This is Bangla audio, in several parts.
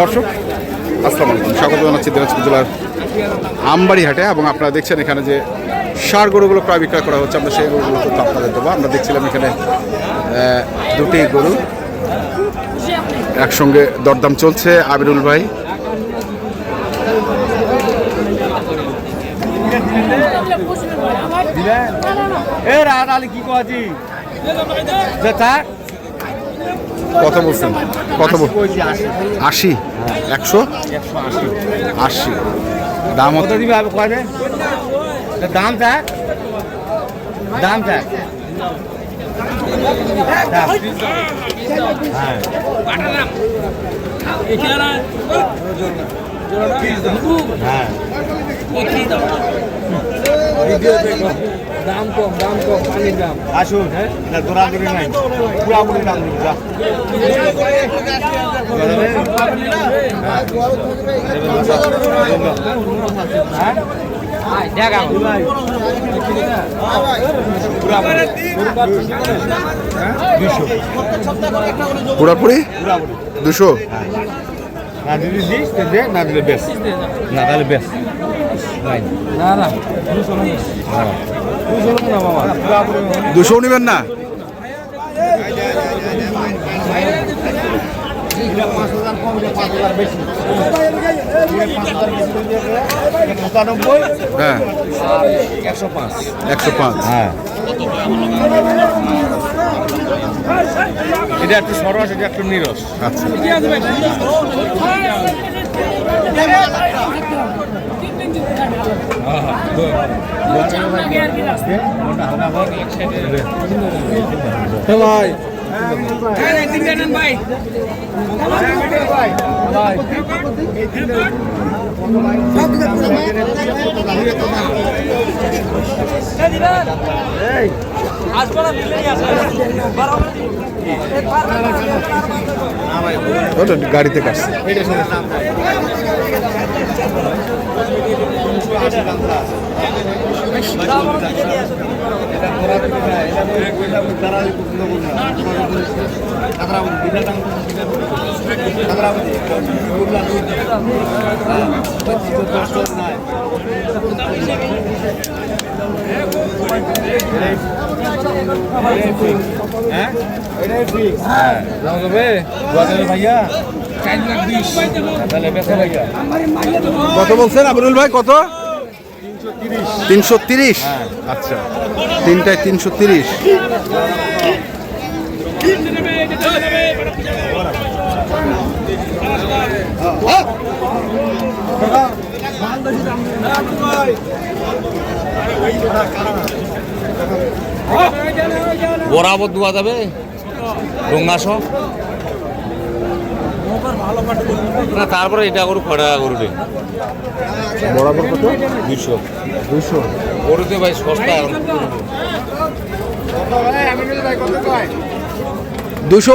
দর্শক আসসালামু আলাইকুম। স্বাগত জানাচ্ছি দিনাজপুর জেলার আমবাড়িহাটে এবং আপনারা দেখছেন এখানে যে সার গরুগুলো প্রায় বিক্রয় করা হচ্ছে আমরা সেই গরুগুলো তথ্য আপনাদের দেবো। আমরা দেখছিলাম এখানে দুটি গরু একসঙ্গে দরদাম চলছে। আবিরুল ভাই। এ রাত আলী কি কত বলছেন? কত বল আশি? একশো? আশি। আশি দাম কত হতো দিবি আবে কয়বে? তা দাম থাক দাম থাক দাম। হ্যাঁ হ্যাঁ দাম কম দাম কম পানির দাম আসুন। হ্যাঁ? এটা দৌড়াদৌড়ি নাই। পুরাপুরি দাম দিবি যা। দুশো পুরাপুরি? পুরাপুরি। দুশো? না দিদি দিস তো দে না দিলে বেশ না তাহলে বেশ না না দুশো নেবেন না পাঁচ হাজার কম এটা পাঁচ হাজার বেশি পাঁচ হাজার বেশি। পঁচানব্বই হ্যাঁ। একশো পাঁচ। একশো পাঁচ। হ্যাঁ। এটা একটু সরস এটা একটু নিরস। আচ্ছা। ভাই। ওটা গাড়িতে কাটছে। যাবে ভাইয়া তাহলে বেসা ভাইয়া কত বলছেন আবরুল ভাই কত তিনশো তিরিশ? আচ্ছা। তিনটায় তিনশো তিরিশ। বরাবর দেওয়া যাবে? গঙ্গাস না তারপরে এটা করু খড়া করবে বরাবর কত? দুশো দুশো গরুতে ভাই সস্তা। এখন দুশো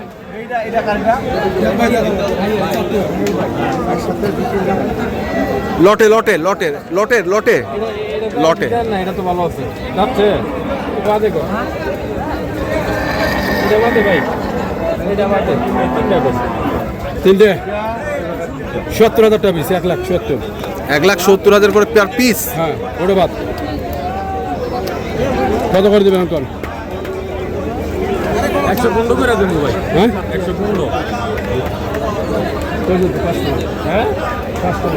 লটে লটে লটে লটে লটে। লটে। না এটা তো ভালো আছে। যাচ্ছে। বাদে গো এটা বাদে ভাই। এটা বাদে। তিনটা তিনটে। সত্তর হাজার টাকা পিস এক লাখ সত্তর। এক লাখ সত্তর হাজার করে পার পিস হ্যাঁ ওটা বাদ। কত করে দেবেন কল একশো পনেরো করে দেবো ভাই। হ্যাঁ? একশো পনেরো হ্যাঁ পাঁচশো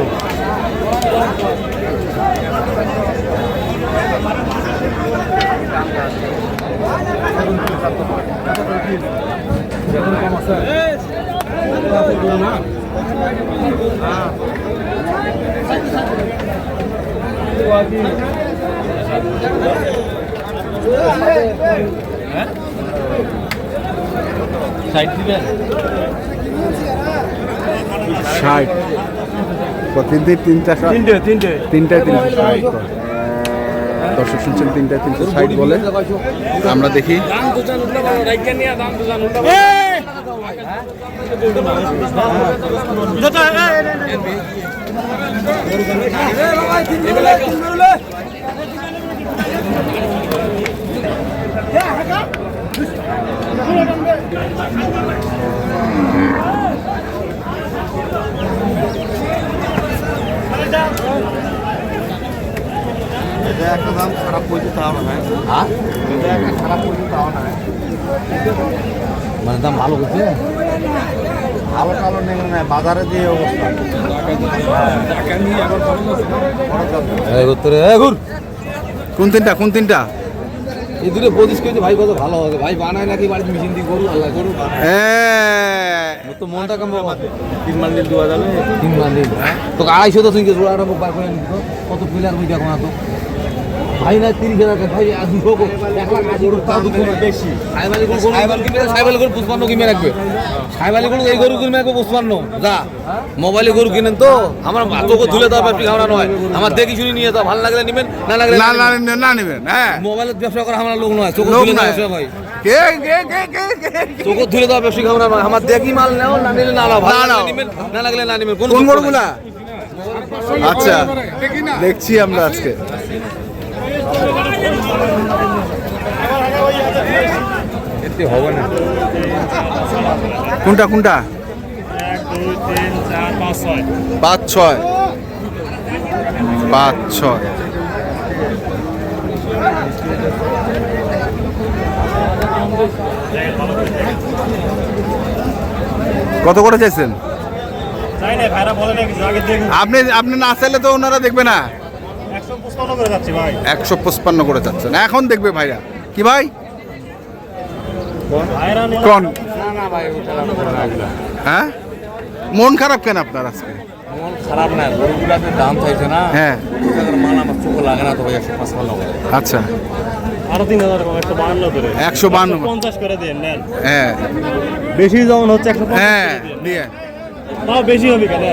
কম আছে ষাট তিনটে তিনটা তিনটে তিনটে তিনটায় ষাট দর্শক শুনছেন তিনটায় তিনশো ষাট বলে আমরা দেখি এটা একটা দাম খারাপ পড়ছে তাও না। হয়? এটা একটা খারাপ পড়ছে তাও না। মানে দাম ভালো হচ্ছে ভালো কালো নেই না বাজারে যে অবস্থা। উত্তরে কোন তিনটা কোন তিনটা? এই দুটো পঁচিশ কেজি ভাই কত ভালো হবে? ভাই বানায় নাকি বাড়িতে মেশিন দিয়ে গরু? আল্লাহ গরু হ্যাঁ। তো মনটা কেমন? তিন মান্ডিল দেওয়া যাবে তিন মান্দি তোকে আড়াইশো তো তুই জোড়া আরম্ভ বার করে নিত কত পিলার মুই দেখো তো? ভাই না তিরিশ হাজার ভাই। বেশি। সাইবালি গরু পুষ্পান্ন কিনে রাখবে। সাইবালি গরু এই গরু রাখবে পুষ্পান্ন। যা মোবাইলে গরু কিনেন তো। আমার তোকে তুলে দেওয়া ব্যবসা আমরা নয়। আমার দেখি শুনি নিয়ে যাও। ভালো লাগলে নিবেন না লাগলে না না নিবেন। হ্যাঁ। মোবাইলে ব্যবসা করা আমার লোক নয়। তুলে দেওয়া। ব্যবসা ভাই তুলে ব্যবসা আমরা নয়। আমার দেখি মাল নেও না নিলে না নাও। ভালো না। লাগলে না নিবেন। কোন গরুগুলা? আচ্ছা দেখছি আমরা আজকে। এতে হবে না। কোনটা কোনটা? পাঁচ ছয়। পাঁচ ছয়। কত করে চাইছেন? আপনি আপনি না চাইলে তো ওনারা দেখবে না। একশো পঁচপান্ন করে যাচ্ছি ভাই। একশো পঁচপান্ন করে চাচ্ছেন এখন দেখবে ভাইরা। কি ভাই? কোন? না না ভাই ওটা হ্যাঁ? মন খারাপ কেন আপনার আজকে? মন খারাপ না গরুগুলাতে দাম চাইছে না। হ্যাঁ। মাল আমার চোখে লাগে না তো একশো আচ্ছা। আরও তিন হাজার একশো বান্ন পঞ্চাশ করে দিন হ্যাঁ। বেশি যখন হচ্ছে একশো পঞ্চাশ হ্যাঁ দিয়ে বেশি হবে কেন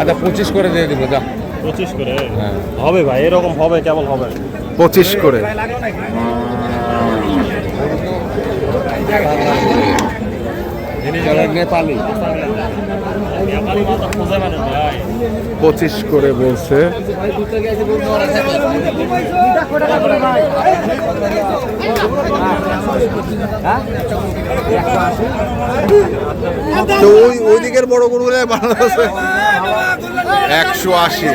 আচ্ছা পঁচিশ করে দিয়ে দিব যা। পঁচিশ করে? হবে ভাই, এরকম হবে কেমন হবে। পঁচিশ করে। নেপালি পঁচিশ করে বলছে। ওই ওই দিকের বড় গরুগুলো ভালো আছে। একশো আশি।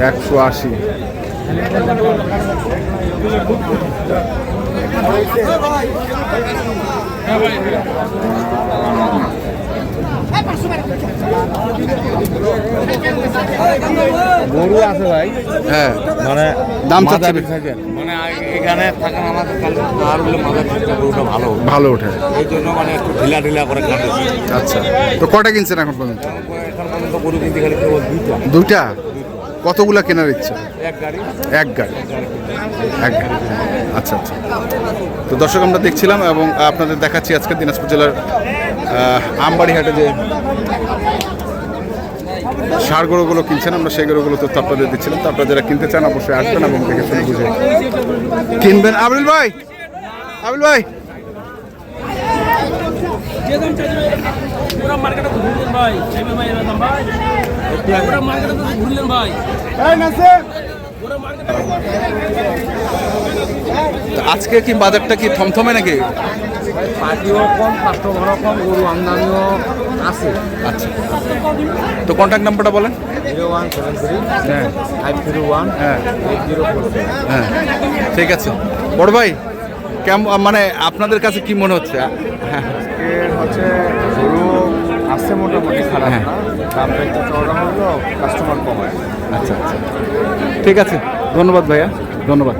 একশো আশি। গরু আছে ভাই। হ্যাঁ। মানে দাম চাচ্ছে মানে এখানে থাকেন আমাদের আর হলে গরুটা ভালো। ভালো ওঠে। এই জন্য মানে একটু ঢিলা ঢিলা করে আচ্ছা। তো কটা কিনছেন এখন পর্যন্ত? এখন পর্যন্ত গরু কিনতে গেলে দুইটা। দুইটা? কতগুলা কেনার ইচ্ছা? এক গাড়ি। এক গাড়ি। এক গাড়ি। আচ্ছা আচ্ছা। তো দর্শক আমরা দেখছিলাম এবং আপনাদের দেখাচ্ছি আজকে দিনাজপুর জেলার আহ, আমবাড়ি হাটে যে সার গরুগুলো কিনছেন আমরা সেই গরুগুলো তো আপনাদের দিচ্ছিলাম। তো আপনারা যারা কিনতে চান অবশ্যই আসবেন এবং দেখে শুনে বুঝে কিনবেন। আবিল ভাই! আবিল ভাই! আজকে কি বাজারটা কি থমথমে নাকি? পাটিও কম কাস্টমারও কম গরু আমদানিও আছে। আচ্ছা। তো কন্ট্যাক্ট নাম্বারটা বলেন। জিরো ওয়ান সেভেন থ্রি হ্যাঁ। ফাইভ থ্রি ওয়ান হ্যাঁ। এইট জিরো ফোর হ্যাঁ। ঠিক আছে। বড় ভাই কেমন মানে আপনাদের কাছে কি মনে হচ্ছে? হ্যাঁ হচ্ছে গরু আসছে মোটামুটি খারাপ হ্যাঁ। না দামটা একটু চড়া হলো কাস্টমার কমায় আচ্ছা আচ্ছা। ঠিক আছে। ধন্যবাদ ভাইয়া। ধন্যবাদ।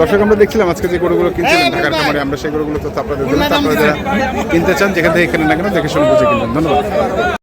দর্শক আমরা দেখছিলাম আজকে যে গরুগুলো কিনছিলেন ঢাকার খামারে আমরা সেই গরুগুলো তো আপনাদের দিলাম আপনারা যারা কিনতে চান যেখান থেকে এখানে না কেন দেখে শুনে বুঝে কিনবেন। ধন্যবাদ।